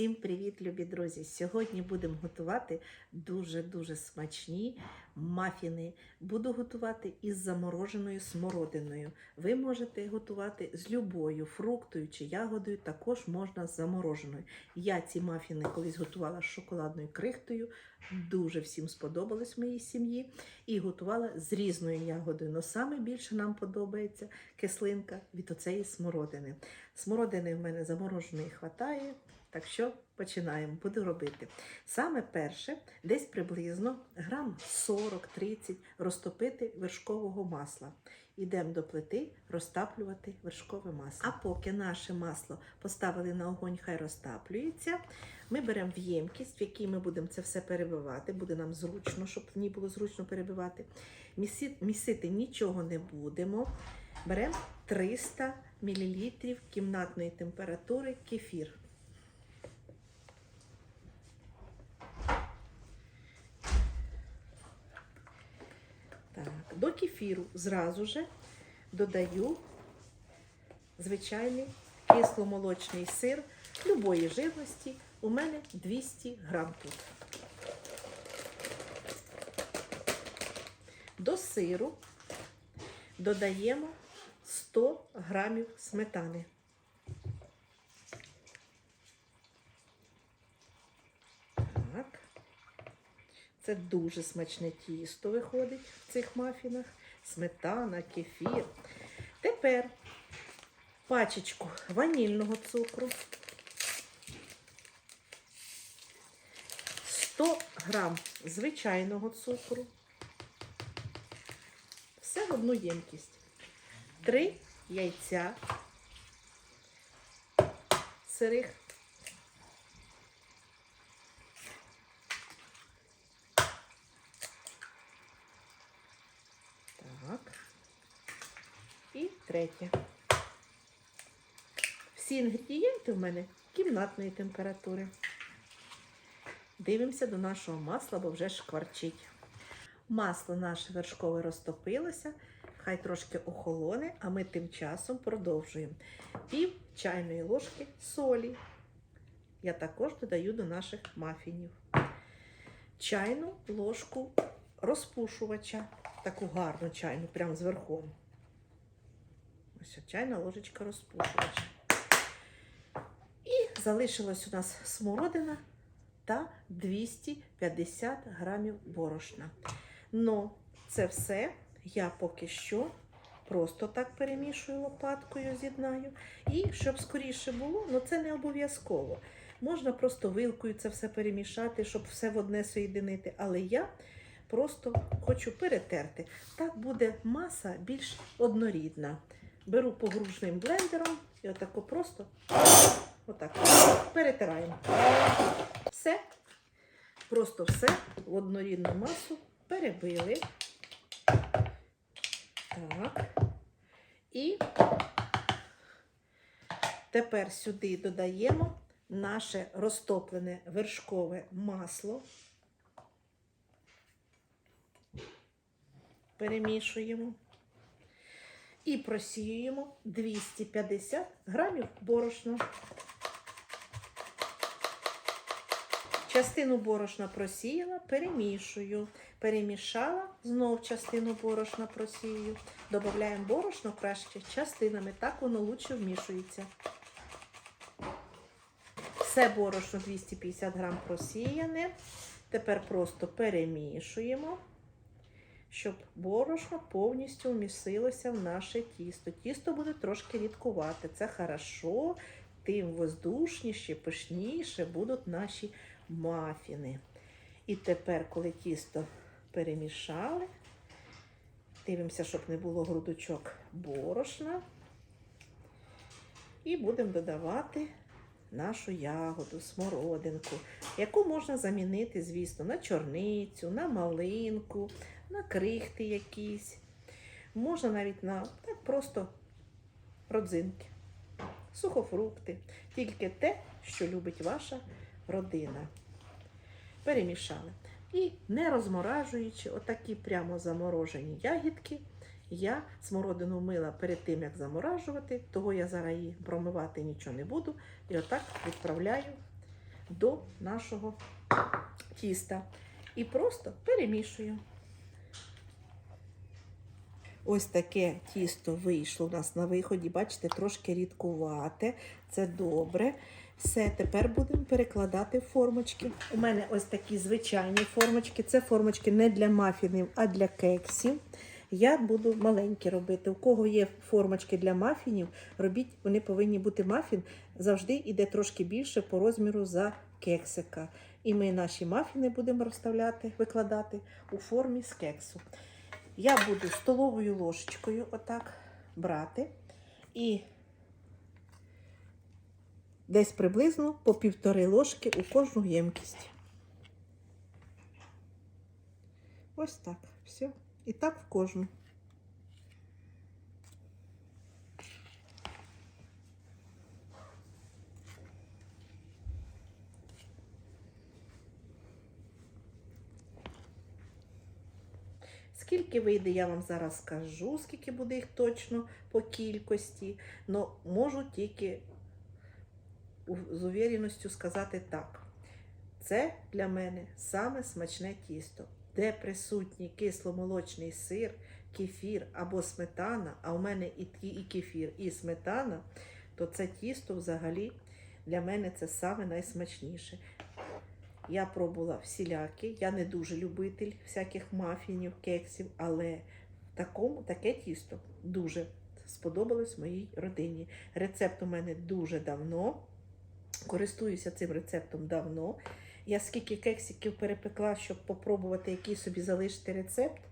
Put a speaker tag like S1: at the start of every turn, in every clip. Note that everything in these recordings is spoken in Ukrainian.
S1: Всім привіт, любі друзі! Сьогодні будемо готувати дуже-дуже смачні мафіни. Буду готувати із замороженою смородиною. Ви можете готувати з любою фруктою чи ягодою, також можна з замороженою. Я ці мафіни колись готувала з шоколадною крихтою. Дуже всім сподобалось моїй сім'ї. І готувала з різною ягодою. Но саме більше нам подобається кислинка від оцеї смородини. Смородини в мене замороженої хватає. Так що починаємо, буду робити. Саме перше, десь приблизно грам 40-30 розтопити вершкового масла. Йдемо до плити розтаплювати вершкове масло. А поки наше масло поставили на огонь, хай розтаплюється, ми беремо в ємкість, в якій ми будемо це все перебивати. Буде нам зручно, щоб в ній було зручно перебивати. Місити нічого не будемо. Беремо 300 мл кімнатної температури кефір. Так, до кефіру зразу же додаю звичайний кисломолочний сир любої жирності. У мене 200 грам тут. До сиру додаємо 100 грамів сметани. Так. Це дуже смачне тісто виходить в цих мафінах. Сметана, кефір. Тепер пачечку ванільного цукру. 100 грам звичайного цукру. Все в одну ємкість. Три яйця сирих. Так. І третє. Всі інгредієнти в мене кімнатної температури. Дивимося до нашого масла, бо вже шкварчить. Масло наше вершкове розтопилося, хай трошки охолоне, а ми тим часом продовжуємо. Пів чайної ложки солі. Я також додаю до наших мафінів. Чайну ложку розпушувача, таку гарну чайну, прямо зверху. Ось чайна ложечка розпушувача. І залишилась у нас смородина та 250 грамів борошна. Но це все я поки що просто так перемішую лопаткою, з'єднаю. І щоб скоріше було, ну це не обов'язково. Можна просто вилкою це все перемішати, щоб все в одне соєдинити. Але я просто хочу перетерти. Так буде маса більш однорідна. Беру погружним блендером і отако просто отак перетираємо. Все. Просто все в однорідну масу перебили. Так. І тепер сюди додаємо наше розтоплене вершкове масло. Перемішуємо. І просіюємо 250 грамів борошна. Частину борошна просіяла, перемішую. Перемішала, знов частину борошна просію. Додаємо борошно краще частинами, так воно лучше вмішується. Все борошно 250 грам просіяне. Тепер просто перемішуємо, щоб борошно повністю вмістилося в наше тісто. Тісто буде трошки рідкувати. Це хорошо, тим воздушніше, пишніше будуть наші мафіни. І тепер, коли тісто перемішали, дивимося, щоб не було грудочок борошна. І будемо додавати нашу ягоду, смородинку, яку можна замінити, звісно, на чорницю, на малинку, на крихти якісь. Можна навіть на так просто родзинки, сухофрукти, тільки те, що любить ваша родина. Перемішали. І не розморажуючи, отакі прямо заморожені ягідки, я смородину мила перед тим, як заморажувати, того я зараз її промивати нічого не буду. І отак відправляю до нашого тіста. І просто перемішую. Ось таке тісто вийшло у нас на виході. Бачите, трошки рідкувате. Це добре. Все, тепер будемо перекладати формочки. У мене ось такі звичайні формочки. Це формочки не для мафінів, а для кексів. Я буду маленькі робити. У кого є формочки для мафінів, робіть, вони повинні бути мафін. Завжди йде трошки більше по розміру за кексика. І ми наші мафіни будемо розставляти, викладати у формі з кексу. Я буду столовою ложечкою отак брати і десь приблизно по півтори ложки у кожну ємкість. Ось так. Все. І так в кожну. Скільки вийде, я вам зараз скажу, скільки буде їх точно по кількості. Но можу тільки з увіреністю сказати так. Це для мене саме смачне тісто, де присутній кисломолочний сир, кефір або сметана, а у мене і кефір, і сметана, то це тісто взагалі для мене це саме найсмачніше. Я пробувала всілякі, я не дуже любитель всяких мафінів, кексів, але такому, таке тісто дуже сподобалось моїй родині. Рецепт у мене дуже давно. Користуюся цим рецептом давно. Я скільки кексиків перепекла, щоб попробувати, який собі залишити рецепт.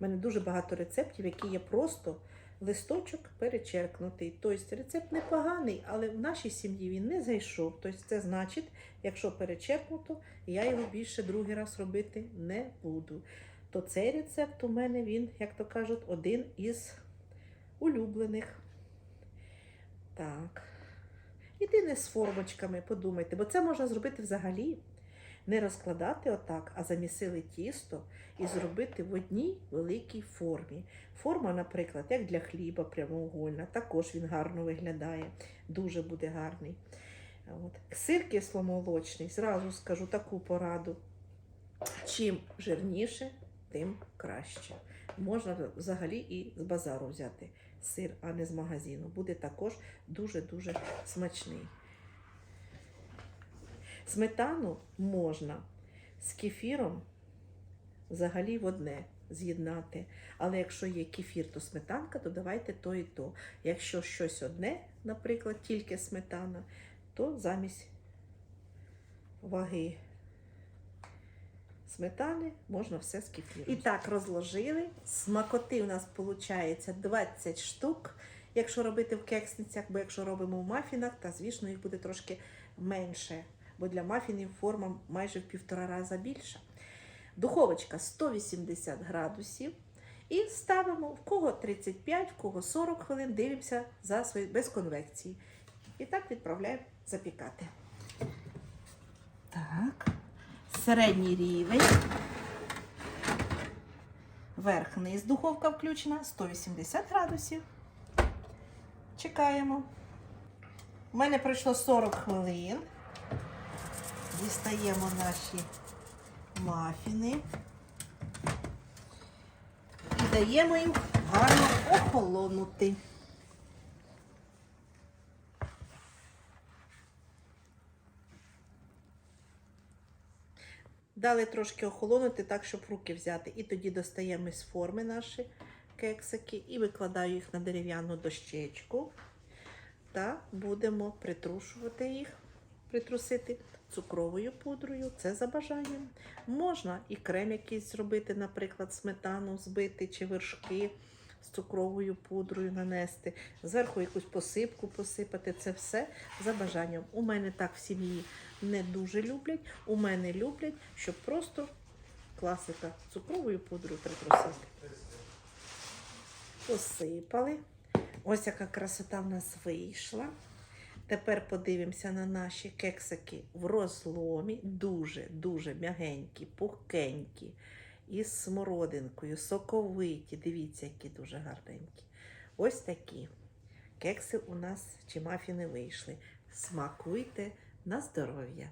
S1: У мене дуже багато рецептів, які є просто листочок перечеркнутий. Тобто рецепт непоганий, але в нашій сім'ї він не зайшов. Тобто це значить, якщо перечеркнуто, я його більше другий раз робити не буду. То цей рецепт у мене він, як то кажуть, один із улюблених. Так. Єдине з формочками, подумайте, бо це можна зробити взагалі. Не розкладати отак, а замісили тісто і зробити в одній великій формі. Форма, наприклад, як для хліба прямоугольна, також він гарно виглядає, дуже буде гарний. От. Сир кисломолочний, зразу скажу таку пораду. Чим жирніше, тим краще. Можна взагалі і з базару взяти сир, а не з магазину. Буде також дуже-дуже смачний. Сметану можна з кефіром взагалі в одне з'єднати. Але якщо є кефір, то сметанка, то давайте то і то. Якщо щось одне, наприклад, тільки сметана, то замість ваги сметани можна все з кефіром. І так розложили. Смакоти у нас виходить 20 штук. Якщо робити в кексницях, бо якщо робимо в мафінах, то звісно їх буде трошки менше, бо для мафінів форма майже в півтора рази більша. Духовочка 180 градусів. І ставимо в кого 35, в кого 40 хвилин, дивимося за свої без конвекції. І так відправляємо запікати. Так, середній рівень. Верх-низ духовка включена 180 градусів. Чекаємо. У мене пройшло 40 хвилин. Дістаємо наші мафіни і даємо їм гарно охолонути. Дали трошки охолонути так, щоб руки взяти. І тоді достаємо з форми наші кексики і викладаю їх на дерев'яну дощечку. Та будемо притрушувати їх, притрусити цукровою пудрою. Це за бажанням. Можна і крем якийсь зробити, наприклад, сметану збити чи вершки з цукровою пудрою нанести, зверху якусь посипку посипати. Це все за бажанням. У мене так в сім'ї не дуже люблять. У мене люблять, щоб просто класика цукровою пудрою притрусити. Посипали. Ось яка красота в нас вийшла. Тепер подивимося на наші кексики в розломі. Дуже-дуже м'ягенькі, пухкенькі, із смородинкою, соковиті. Дивіться, які дуже гарненькі. Ось такі кекси у нас чи мафіни вийшли. Смакуйте на здоров'я!